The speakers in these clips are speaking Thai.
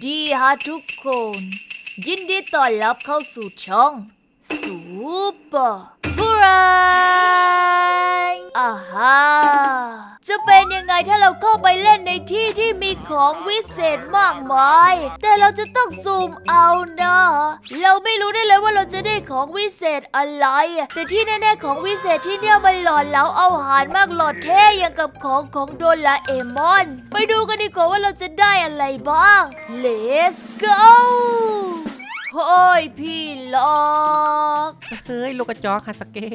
ดีฮะทุกคน ยินดีต้อนรับเข้าสู่ช่อง ซูเปอร์ฟรา อ่าฮะจะเป็นยังไงถ้าเราเข้าไปเล่นในที่ที่มีของวิเศษมากมาย แต่เราจะต้องซูมเอานะ เราไม่รู้ได้เลยว่าเราจะได้ของวิเศษอะไร แต่ที่แน่ๆของวิเศษที่เนี่ยมันหล่อเหลาเอาหารมากหล่อเท่อย่างกับของของโดราเอมอน ไปดูกันดีกว่าว่าเราจะได้อะไรบ้าง Let's go โฮ้ยพี่ล็อกเฮ้ยลูกกระจอกฮาสเก้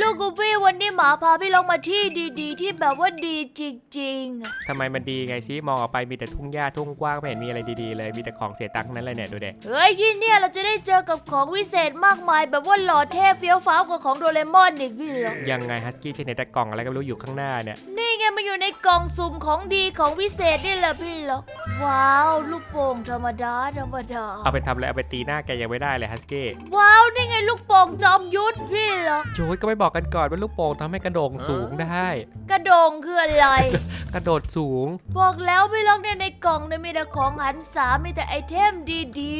ลูกกูพี่วันนี้หมาพาพี่ล็อกมาที่ดีๆ ที่แบบว่าดีจริงๆทำไมมันดีไงซิมองออกไปมีแต่ทุ่งหญ้าทุ่งกว้างไม่เห็นมีอะไรดีๆเลยมีแต่ของเสียตังค์นั้นเลยเนี่ยดูเด็เฮ้ยที่เนี่ยเราจะได้เจอกับของวิเศษมากมาย แบบว่าหล่อเท่เฟี้ยวฟ้าวกว่าของโดเรมอนอีกพี่ล็อกยังไงฮัสกี้จะไหนแต่กล่องอะไรก็ไม่รู้อยู่ข้างหน้าเนี่ย นี่ไง มันอยู่ในกล่องสุ่มของดีของวิเศษนี่แหละพี่ล็อก ว้าว ลูกโป่งธรรมดาธรรมดา เอาไปทำอะไรเอาไปตีหน้าแกยังไม่ได้เลยฮัสกี้ว้าว นี่ไงลูกโป่งจอมยุทธพี่ล็อก โจ้ยก็ไม่บอกกันก่อนว่าลูกโป่งทำให้กระโดดสูงได้ กระโดงคืออะไร กระโดดสูง บอกแล้วพี่ล็อกเนี่ยในกล่องเนี่ยมีแต่ของหันษามีแต่ไอเทมดี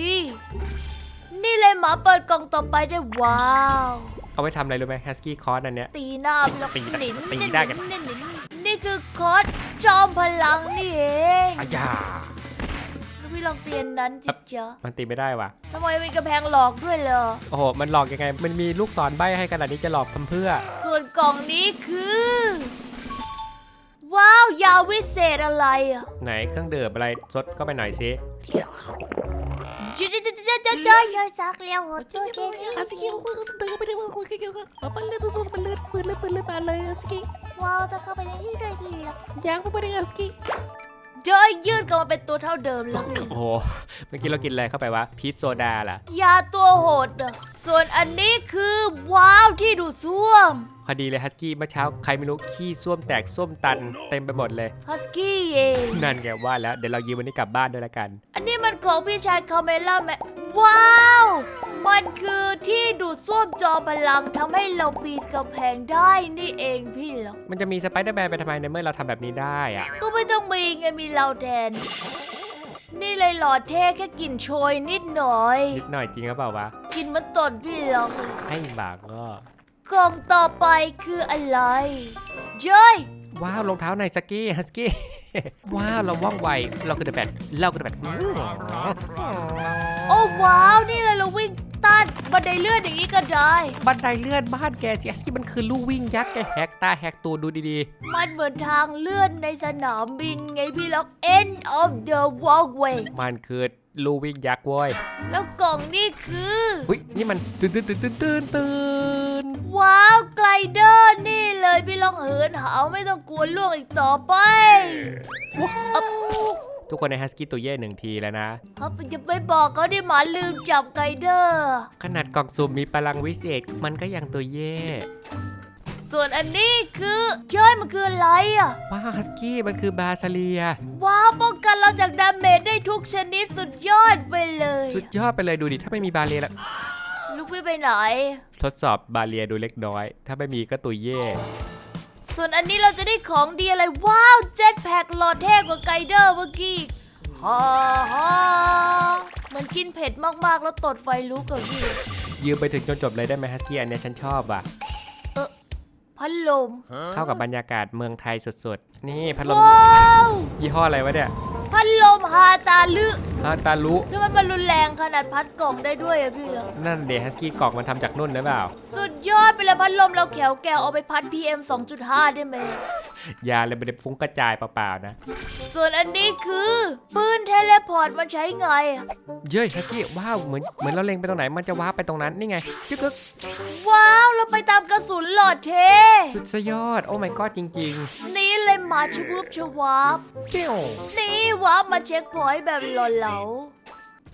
ๆ นี่เลยหมาเปิดกล่องต่อไปได้ว้าว เอาไปทำอะไรรู้ไหมฮัสกี้คอร์สอันเนี้ย ตีหน้าพี่ล็อกตีได้หนินตีได้กัน หนินหนินนี่คื อคอร์สจอมพลังนี่เองอาญาแล้วพี่ลองเตียนนั้นจิจ๊ะมันตีไม่ได้วะทำไมมีกระแพงหลอกด้วยเหรอ โอ้โห มันหลอกยังไง มันมีลูกศรใบให้ขนาดนี้จะหลอกทำเพื่อ ส่วนกล่องนี้คือ ว้าว ยาวิเศษอะไรอะไหนเครื่องดื่มอะไรซดก็ไปหน่อยสิจ๊ะจ๊ะจ๊ะจ๊ะจ๊ะจ๊ะจ๊ะซักเลี้ยวหัวตัวเกนี้อาสกี้คุยกันเตือนไปได้ว่าคุยกันเกี่ยวกับมันเลือดตัวมันเลือดปืนเลือดปืนเลือดบาเลยอาสกี้ ว้าวจะเข้าไปในที่ด้วยพี่หรอกยางไปไม่ได้อาสกี้เจอยืดกลับมาเป็นตัวเท่าเดิมแล้วโอ้โหเมื่อกี้เรากินอะไรเข้าไปวะพีชโซดาล่ะ ยาตัวโหดอะส่วนอันนี้คือว้าวที่ดูดซ่วมพอดีเลยฮัสกี้เมื่อเช้าใครไม่รู้ขี้ส้วมแตกส้วมตันเต็มไปหมดเลยฮัสกี้เองนั่นไงว่าแล้วเดี๋ยวเรายืมวันนี้กลับบ้านด้วยละกัน อันนี้มันของพี่ชายคาเมล่าแมว้าว มันคือที่ดูดซ่วมจอมพลังทำให้เราปีนกำแพงได้นี่เองพี่หรอกมันจะมีสไปเดอร์แมนไปทำไมในเมื่อเราทำแบบนี้ได้อะก็ไม่ต้องมีไงมีเราแทน นี่เลยหลอดเท่แค่กลิ่นโชยนิดหน่อย นิดหน่อยจริงหรือเปล่าวะกลินมันตนพี่หรอกให้บากก็กล่องต่อไปคืออะไร เจ้ย ว้าวรองเท้าไนสกี้ฮัสกี้ว้าวเราว่องไวเราคือเดอะแบทเราคือเดอะแบทโอ้ว้าว นี่เลยเราวิ่งต้านบันไดเลื่อนอย่างนี้ก็ได้ บันไดเลื่อนบ้านแกสิฮัสกี้มันคือลู่วิ่งยักษ์แกแหกตาแหกตัวดูดีมันเหมือนทางเลื่อนในสนามบินไงพี่ล็อก end of the walkway ๆมันคือลู่วิ่งยักษ์เว้ยแล้วกล่องนี่คืออุ้ยนี่มันตื่นตื่นตื่นตื่นตื่นตื่น ว้าว ไกลเดอร์นี่เลยพี่ล็อกเหินหาวไม่ต้องกลัวล่วงอีกต่อไปว้าวทุกคนในฮัสกี้ตัวเย่หนึ่งทีแล้วนะครับอย่าไปบอกเขาดิหมาลืมจับไกเดอร์ ขนาดกล่องสุ่มมีพลังวิเศษมันก็ยังตัวเย่ ส่วนอันนี้คือเจ้ยมันคืออะไรอะ ว้าวฮัสกี้มันคือบาซาเลีย ว้าวป้องกันเราจากดาเมจได้ทุกชนิดสุดยอดไปเลย สุดยอดไปเลยดูดิถ้าไม่มีบาเลียแล้วลูกพี่ไปไหน ทดสอบบาเลียดูเล็กน้อย ถ้าไม่มีก็ตัวเย่ ส่วนอันนี้เราจะได้ของดีอะไร ว้าวเจ็ตแพ็กหลอดเท่กว่าไกเดอร์เมื่อกี้ฮ่าฮ่ามันกินเผ็ดมากๆ แล้วตดไฟลุกกับพี่ ยืมไปถึงจนจบเลยได้ไหมฮัสกี้อันเนี้ยฉันชอบว่ะ พัดลม เข้ากับบรรยากาศเมืองไทยสุดๆ นี่พัดลมว้าว ยี่ห้ออะไรวะเนี่ย พัดลมฮาตาลึฮาตาลุทำไมมันรุนแรงขนาดพัดกล่องได้ด้วยอะพี่เหรอนั่นเดฮัสกี้กล่องมันทำจากนุ่นหรือเปล่า สุดยอดไปเลยพัดลมเราแขวแกวเอาไปพัด PM 2.5 ได้ไหม ยาเลยไม่ได้ฟุ้งกระจายเปล่าๆนะ ส่วนอันนี้คือปืนเทเลพอร์ตมันใช้ไงอะเย้ยฮัสกี้ว้าวเหมือนเหมือนเราเล็งไปตรงไหนมันจะว้าร์ปไปตรงนั้นนี่ไงจึ๊กกึก ว้าว เราไปตามกระสุนหลอดเท สุดสยอด โอ้ my god จริงนี่เลยหมาชวบชวาบๆเปี้ยวนี่วาบมาเช็คพอยต์แบบหล่อเหลา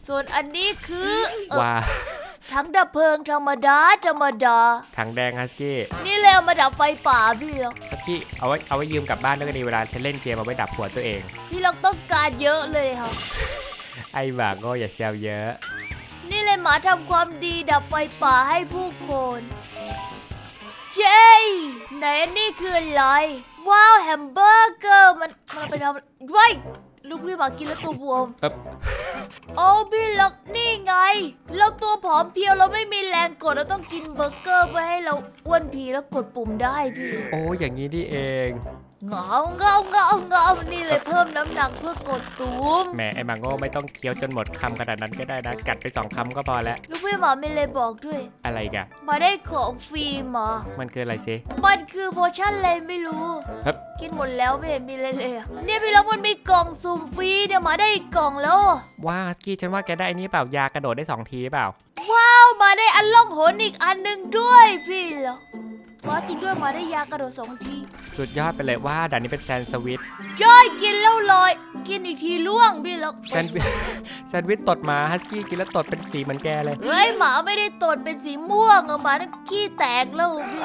ส่วนอันนี้คือเอ่อว้าถังดับเพลิงธรรมดาธรรมดา ถังแดงฮัสกี้นี่เลยเอามาดับไฟป่าพี่ล็อกฮัสกี้เอาไว้เอาไว้ยืมกลับบ้านด้วยก็ดีเวลาฉันเล่นเกมเอาไว้ดับหัวตัวเอง พี่ล็อกต้องการเยอะเลยค่ะ ไอ้บาโง่อย่าแซวเยอะนี่เลย หมาทำความดีดับไฟป่าให้ผู้คนเจ๊ไหนอันนี่คืออะไร ว้าวแฮมเบอร์เกอร์มันมันเอาไปทำไว้ลูกพี่หมากินแล้วตัวบวมเอ๊บโอ้พี่ล็อกนี่ไง เราตัวผอมเพรียวเราไม่มีแรงกดเราต้องกินเบอร์เกอร์เพื่อให้เราอ้วนพีแล้วกดปุ่มได้พี่ โอ้อย่างนี้นี่เอง เงาเงาเงาเงานี่เลยเพิ่มน้ำหนักเพื่อกดตูมแหมไอ้มังโง่ไม่ต้องเคี้ยวจนหมดคำขนาดนั้นก็ได้นะ กัดไปสองคำก็พอแล้ว ลูกพี่หมาไม่เลยบอกด้วย อะไรกะมาได้ของฟรีมามันคืออะไรซิมันคือโพชั่นอะไรไม่รู้ครับ กินหมดแล้วไม่เห็นมีอะไรเลยอะเนี่ยพี่ล็อกมันมีกล่องสุ่มฟรีเนี่ยมาได้อีกกล่องแล้ว ว้าฮัสกี้ฉันว่าแกได้อันนี้เปล่ายากระโดดได้สองทีเปล่า ว้าวมาได้อันล่องหนอีกอันหนึ่งด้วยพี่เหรอว้าวจริงด้วยมาได้ยากระโดดสองทีสุดยอดไปเลยว่าด่านนี้เป็นแซนสวิตจ้อยกินแล้วลอย กินอีกทีล่วงพี่ล็อกแซนด์วิชแซนด์วิชตดมาฮัสกี้กินแล้วตดเป็นสีเหมือนแกเลยเฮ้ยหมาไม่ได้ตดเป็นสีม่วงอะหมานั่นขี้แตกแล้วพี่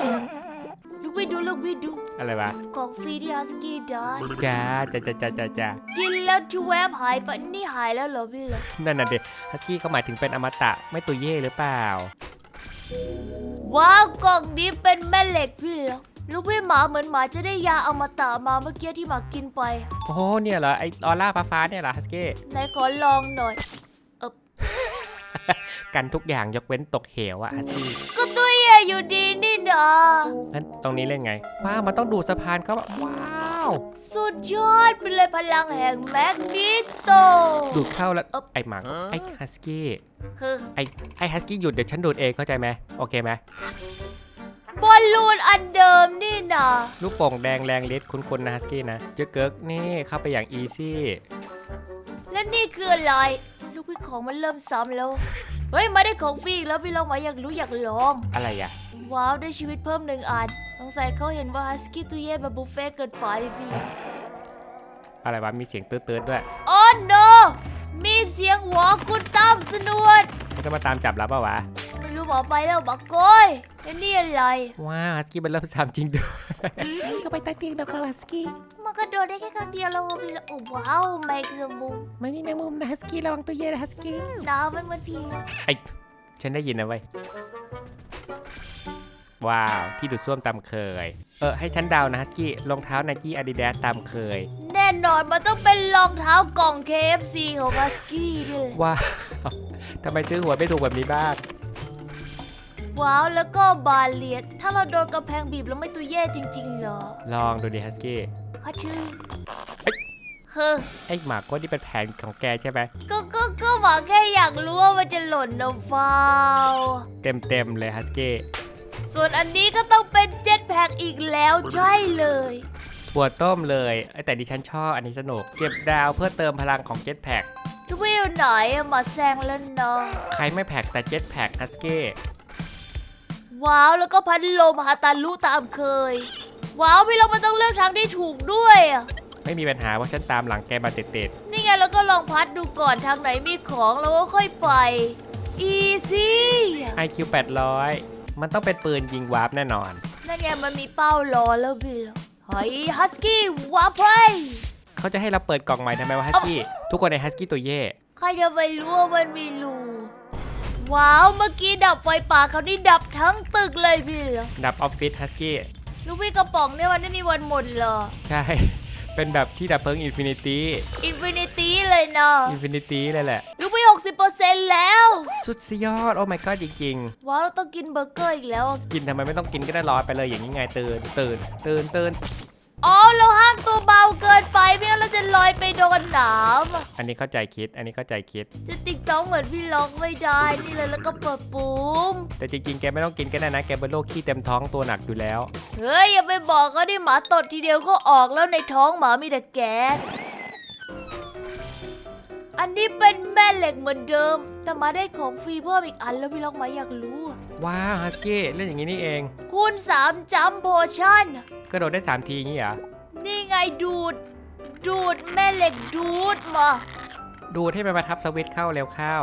ลูกพี่ดูลูกพี่ดู อะไรวะ ของฟรีที่ฮัสกี้ได้จ้าจ้าจ้าจ้าจ้าจ้ากินแล้วชูแวบหายไปนี่หายแล้วเหรอพี่เหรอนั่นน่ะเด็ฮัสกี้เขาหมายถึงเป็นอมตะไม่ตัวเย่หรือเปล่า ว้าวกล่องนี้เป็นแม่เหล็กพี่เหรอลูกพี่หมาเหมือนหมาจะได้ยาอมตะมาเมื่อกี้ที่หมากินไป โอ้โหเนี่ยเหรอไอออร่าฟ้าฟ้าๆเนี่ยเหรอฮัสกี้ ไหนขอลองหน่อย กันทุกอย่างยกเว้นตกเหวอะฮัสกี้ก็ตัวใหญ่ อยู่ดีนี่นะนั่นตรงนี้เล่นไง ว้าว มันต้องดูดสะพานเขาแบบว้าว สุดยอดไปเลยพลังแห่งแมกนิโต ดูดเข้าแล้วเอ๊บไอหมังไอฮัสกี้ คือไอไอฮัสกี้หยุดเดี๋ยวฉันดูดเองเข้าใจไหม โอเคไหมบอลลูนอันเดิมนี่นะลูกโป่งแดงแรงฤทธิ์คุ้นๆนะฮัสกี้นะ เจอเกิร์กนี่เข้าไปอย่างอีซี่ และนี่คืออะไร ลูกพี่ของมันเริ่มซ้ำแล้ว เฮ้ยมาได้ของฟรีอีกแล้วพี่ลองมาอยากรู้อยากลอง อะไรอะว้าวได้ชีวิตเพิ่มหนึ่งอันสงสัยเขาเห็นว่าฮัสกี้ตัวเย่แบบบุฟเฟ่ต์เกินไปพี่อะไรวะ มีเสียงตืดๆด้วยโอ้ no มีเสียงหัวคุณตั้มสนวดมันจะมาตามจับเราเปล่าวะ ไม่รู้หมอไปแล้วบักโกยแล้วนี่อะไร ว้าวฮัสกี้มันเริ่มซ้ำจริงด้วยก็ไปใต้เตียงแล้วค่ะฮัสกี้มันกระโดดได้แค่ครั้งเดียวแล้วพี่โอ้ว้าวแมกซ์บูไม่มีแมงมุมนะฮัสกี้ระวังตัวเย็นนะฮัสกี้หนาวมันเหมือนพี่ไอฉันได้ยินนะเว้ยว้าว ที่ดูดซ่วมตามเคย เออให้ฉันเดานะฮัสกี้รองเท้าไนกี้อาดิดาสตามเคย แน่นอนมันต้องเป็นรองเท้ากล่อง KFC ของฮัสกี้ด้วยว้าวทำไมซื้อหัวยไม่ถูกแบบนี้บ้าง ว้าวแล้วก็บาเลียดถ้าเราโดนกระแพงบีบแล้วไม่ตัวแย่จริงๆเหรอลองดูดิฮัสกี้ฮัชชื่อเอ้ยคือไอ้หมากว่านี่เป็นแผนของแกใช่ไหมก็ก็ก็หวังแค่อยากรู้ว่ามันจะหล่นนะเปล่าเต็มเต็มๆเลยฮัสกี้ส่วนอันนี้ก็ต้องเป็นเจ็ตแพ็กอีกแล้วใช่เลยถั่วต้มเลยเอ้ยแต่ดิฉันชอบอันนี้สนุกเก็บดาวเพื่อเติมพลังของเจ็ตแพ็กทุกวิวไหนอะมาแซงแล้วเนาะใครไม่แพ็กแต่เจ็ตแพ็กฮัสกี้ ว้าวแล้วก็พัดลมฮาตาลุตามเคย ว้าวพี่เรามันต้องเลือกทางที่ถูกด้วยอะไม่มีปัญหาว่าฉันตามหลังแกมาติดนี่ไงเราก็ลองพัดดูก่อนทางไหนมีของแล้วก็ค่อยไป อีซี่ๆ IQ 800 มันต้องเป็นปืนยิงวาร์ปแน่นอน นั่นไงมันมีเป้ารอแล้วพี่เหรอเฮ้ยฮัสกี้วับไป เขาจะให้เราเปิดกล่องใหม่ทำไมวะฮัสกี้ ทุกคนในฮัสกี้ตัวเย่ใครจะไปรู้ว่ามันมีรู ว้าว เมื่อกี้ดับไฟป่าเขาวนี่ดับทั้งตึกเลยพี่เหรอดับออฟฟิศฮัสกี้ลูกพี่กระป๋องเนี่ยมันไม่มีวันหมดเหรอใช่ เป็นแบบที่ดับเพลิงอินฟินิตี้อินฟินิตี้เลยเนาะอินฟินิตี้เลยแหละ ลูกพี่หกสิบเปอร์เซ็นต์แล้ว สุดยอด โอ้ my god จริง ว้าวเราต้องกินเบอร์เกอร์อีกแล้วอะๆ กินทำไมไม่ต้องกินก็ได้รอไปเลยอย่างนี้ไงตื่นตื่นตื่นตื่น อ๋อเราห้ามตัวเบาเกินไปไม่งั้นเราจะลอยไปโดนหนามอะอันนี้เข้าใจคิด อันนี้เข้าใจคิด จะติ๊กต้องเหมือนพี่ล็อกไม่ได้นี่เลยแล้วก็เปิดปุ่มแต่จริงๆ แกไม่ต้องกินก็ได้นะ แกเป็นโรคขี้เต็มท้องตัวหนักอยู่แล้ว เฮ้ยอย่าไปบอกเขาดิหมาตดทีเดียวก็ออกแล้วในท้องหมามีแต่แก๊สอันนี้เป็นแม่เหล็กเหมือนเดิม แต่มาได้ของฟรีเพิ่มอีกอันแล้วพี่ล็อกหมาอยากรู้อะ ว้าวฮัสกี้เล่นอย่างนี้นี่เอง คูณสามจัมโพชั่น กระโดดได้สามทีอย่างนี้เหรอ นี่ไงดูด ดูดแม่เหล็กดูดมา ดูดให้มันมาทับสวิตช์เข้าเร็วเข้า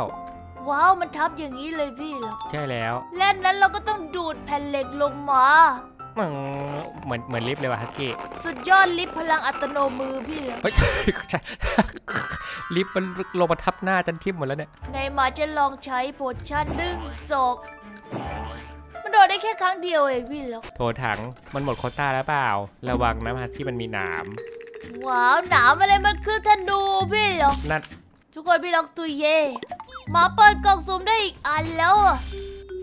ว้าวมันทับอย่างนี้เลยพี่เหรอใช่แล้วและนั้นเราก็ต้องดูดแผ่นเหล็กลงมา อืมเหมือนเหมือนลิฟต์เลยว่ะฮัสกี้ สุดยอดลิฟต์พลังอัตโนมือพี่เหรอเฮ้ย ใช่ ลิฟต์มันลงมาทับหน้าจันทิ่มหมดแล้วเนี่ย ในหมาจะลองใช้โพชั่นหนึ่งศอกมันโดดได้แค่ครั้งเดียวเองพี่เหรอโถถังมันหมดโควต้าแล้วเปล่า ระวังนะฮัสกี้มันมีหนามว้าวหนามอะไรมันคือธนูพี่เหรอนั่นทุกคนพี่ล็อกตุยเย่หมาเปิดกล่องซุ่มได้อีกอันแล้วอะ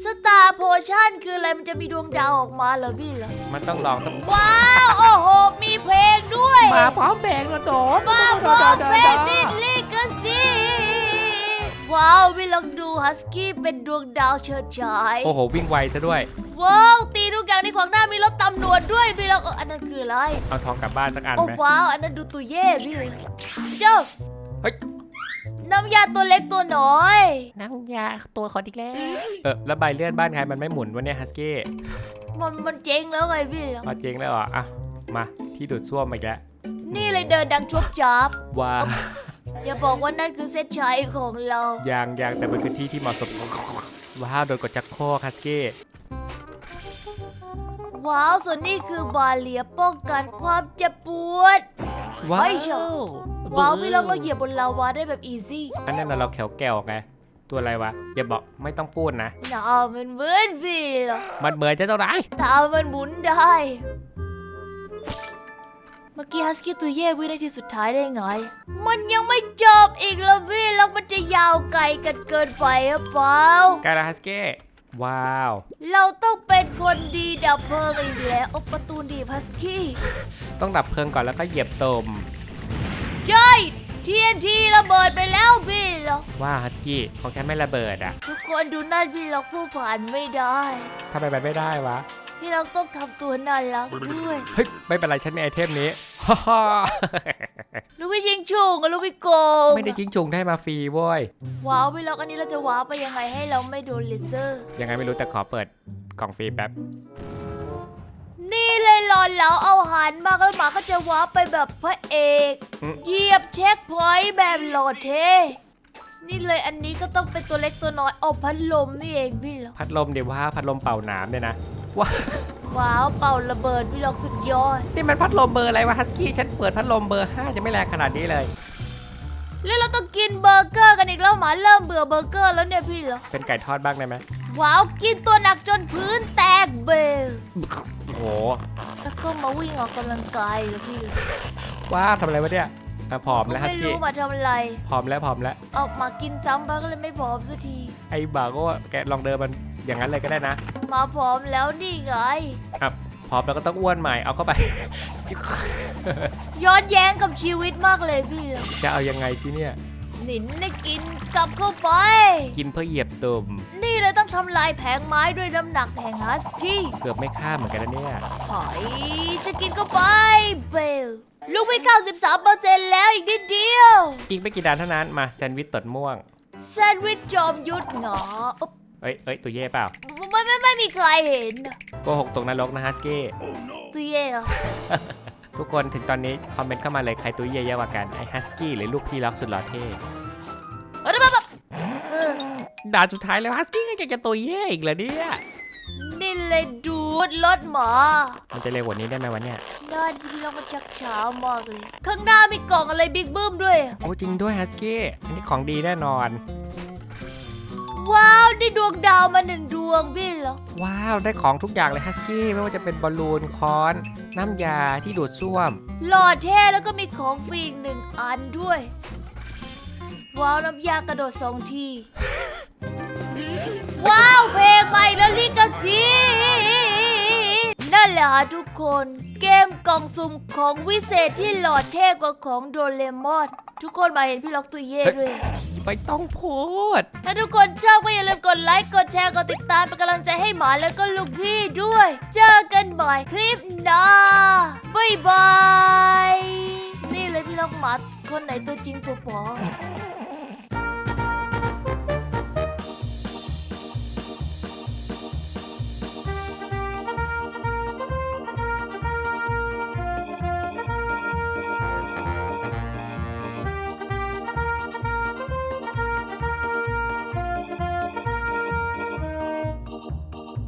สตาร์โพชั่นคืออะไรมันจะมีดวงดาวออกมาเหรอพี่เหรอมันต้องลองสักว้าวโอ้โหมีเพลงด้วยมาพร้อมแบงแล้วโดดมาพร้อมเพลงดิลิกซี ว้าวพี่ลองดูฮัสกี้เป็นดวงดาวเฉิดฉายโอ้โห วิ่งไวซะด้วย ว้าว ตีทุกอย่างในขวางหน้ามีรถตำรวจด้วยพี่ลองเอออันนั้นคืออะไร เอาทองกลับบ้านสักอันโอ้ไหมว้าว อันนั้นดูตัวเย่พี่เจ้าเฮ้ย น้ำยาตัวเล็กตัวน้อย น้ำยาตัวขอดีกแล้ว เออแล้วใบเลื่อนบ้านใครมันไม่หมุนวะเนี่ยฮัสกี้มันมันเจ๊งแล้วไงพี่เหรอเอาจริงแล้วเหรออะมาที่ดูดซ่วมอีกแล้วนี่เลยเดินดังชบจับว้าว อย่าบอกว่านั่นคือเส้นชัยของเรายางยางแต่มันคือที่ที่เหมาะสมว้าวโดนกดจักโครกฮัสกี้ว้าว ส่วนนี้คือบาเลียป้องกันความเจ็บปวดว้าไม่วใช่ว้าวพี่ลองเราเหยียบบนลาวาได้แบบอีซี่อันนั้นน่ะเราแขวแก้วไงตัวอะไรวะอย่าบอกไม่ต้องพูดนะหนาวมันเหมือนพี่เหรอมันเหมือนจะเท่าไหรตามันหมุนได้ เมื่อกี้ฮัสกี้ตัวเย่วินาทีสุดท้ายได้ไง มันยังไม่จบอีกแล้วพี่แล้วมันจะยาวไกลกันเกินไปหรือเปล่า ไกลแล้วฮัสกี้ว้าว เราต้องเป็นคนดีดับเพลิงอีกแล้วโอ้ประตูดีฮัสกี้ ต้องดับเพลิงก่อนแล้วก็เหยียบตมใช่ TNT ระเบิดไปแล้วพี่เหรอว้าวฮัสกี้ของฉันไม่ระเบิดอะ ทุกคนดูนั่นพี่ล็อกผู้ผ่านไม่ได้ทำไมไปไม่ได้วะ พี่ล็อกต้องทำตัวน่ารักด้วย เฮ้ยไม่เป็นไรฉันมีไอเทมนี้ฮ่าฮ่าลูกพี่ชิงชุงกับลูกพี่โกงไม่ได้จิ้งจุงได้มาฟรีเว้ยว้าวพี่ล็อกอันนี้เราจะว้าวไปยังไงให้เราไม่โดนเลเซอร์ ยังไงไม่รู้แต่ขอเปิดกล่องฟรีแป๊บนี่เลยหลอนเหลาเอาหันมาแล้วหมาก็จะว้าวไปแบบพระเอกอืมเหยียบเช็คพอยต์แบบหล่อเท่นี่เลยอันนี้ก็ต้องเป็นตัวเล็กตัวน้อยเอาพัดลมนี่เองพี่ล็อกพัดลมเดี๋ยวว่าพัดลมเป่าหนามเนี่ยนะ ว้าว้าวเป่าระเบิดพี่ล็อกสุดยอด นี่มันพัดลมเบอร์อะไรวะฮัสกี้ฉันเปิดพัดลมเบอร์5จะไม่แรงขนาดนี้เลย แล้วเราต้องกินเบอร์เกอร์กันอีกแล้วหมาเริ่มเบื่อเบอร์เกอร์แล้วเนี่ยพี่ล็อกเป็นไก่ทอดบ้างได้ไหมว้าวกินตัวหนักจนพื้นแตกเบลโอ้โหแล้วก็มาวิ่งออกกำลังกายเหรอพี่ว้าวทำอะไรวะเนี่ยอะผอมแล้วฮัสไม่กี้รู้มาทำอะไร ผอมแล้วผอมแล้ว ออกมากินซ้ำบ้างก็เลยไม่ผอมสักทีไอ้บ่าก็แกลองเดินมัน อย่างนั้นเลยก็ได้นะ มาผอมแล้วนี่ไงอะผอมแล้วก็ต้องอ้วนใหม่เอาเข้าไป ย้อนแย้งกับชีวิตมากเลยพี่เหรอจะเอายังไงที่เนี่ย หนินได้กินกลับเข้าไป กินเพื่อเหยียบตุ่มนี่เลยต้องทำลายแผงไม้ด้วยน้ำหนักแห่งฮัสกี้เกือบไม่ข้ามเหมือนกันนะเนี่ยหอยจะกินเข้าไปเบลลูกไป93%แล้วอีกนิดเดียว อีกไม่กี่ดานเท่านั้นมาแซนด์วิชตดม่วง แซนด์วิชจอมยุทธเหงออุ๊บ เอ้ยเอ้ยตัวเย่เปล่าไม่ไม่ไม่มีใครเห็นโกหกตรงนรกนะฮัสกี้ตัวเย่เหรอทุกคนถึงตอนนี้คอมเมนต์เข้ามาเลยใครตัวเย่เยอะกว่ากันไอ้ฮัสกี้หรือลูกพี่ล็อกสุดหล่อเท่เออแบบแบบเออด่านสุดท้ายแล้วฮัสกี้ก็จะจะตัวเย่อีกเหรอเนี่ยนี่เลยดูดรถหมามันจะเร็วกว่านี้ได้ไหมวะเนี่ยน่าจะพี่เรามาชักช้ามากเลย ข้างหน้ามีกล่องอะไรบิ๊กบึ้มด้วย โอ้จริงด้วยฮัสกี้ อันนี้ของดีแน่นอน ว้าวได้ดวงดาวมาหนึ่งดวงพี่เหรอว้าวได้ของทุกอย่างเลยฮัสกี้ไม่ว่าจะเป็นบอลลูนค้อน น้ำยาที่ดูดซ่วม หล่อเท่แล้วก็มีของฟรีอีกหนึ่งอันด้วย ว้าวน้ำยากระโดดสองที ว้าวเพลงใหม่แล้วลิกซีนั่นแหละฮะทุกคน เกมกล่องสุ่มของวิเศษที่หล่อเท่กว่าของโดเรมอนทุกคนมาเห็นพี่ล็อกตัวเย่ด้วย ไม่ต้องพูด ถ้าทุกคนชอบก็อย่าลืมกดไลค์ กดแชร์ กดติดตามเป็นกำลังใจให้หมาแล้วก็ลูกพี่ด้วย เจอกันบ่อยคลิปหน้าบายบาย นี่เลยพี่ล็อกหมาคนไหนตัวจริงตัวปลอม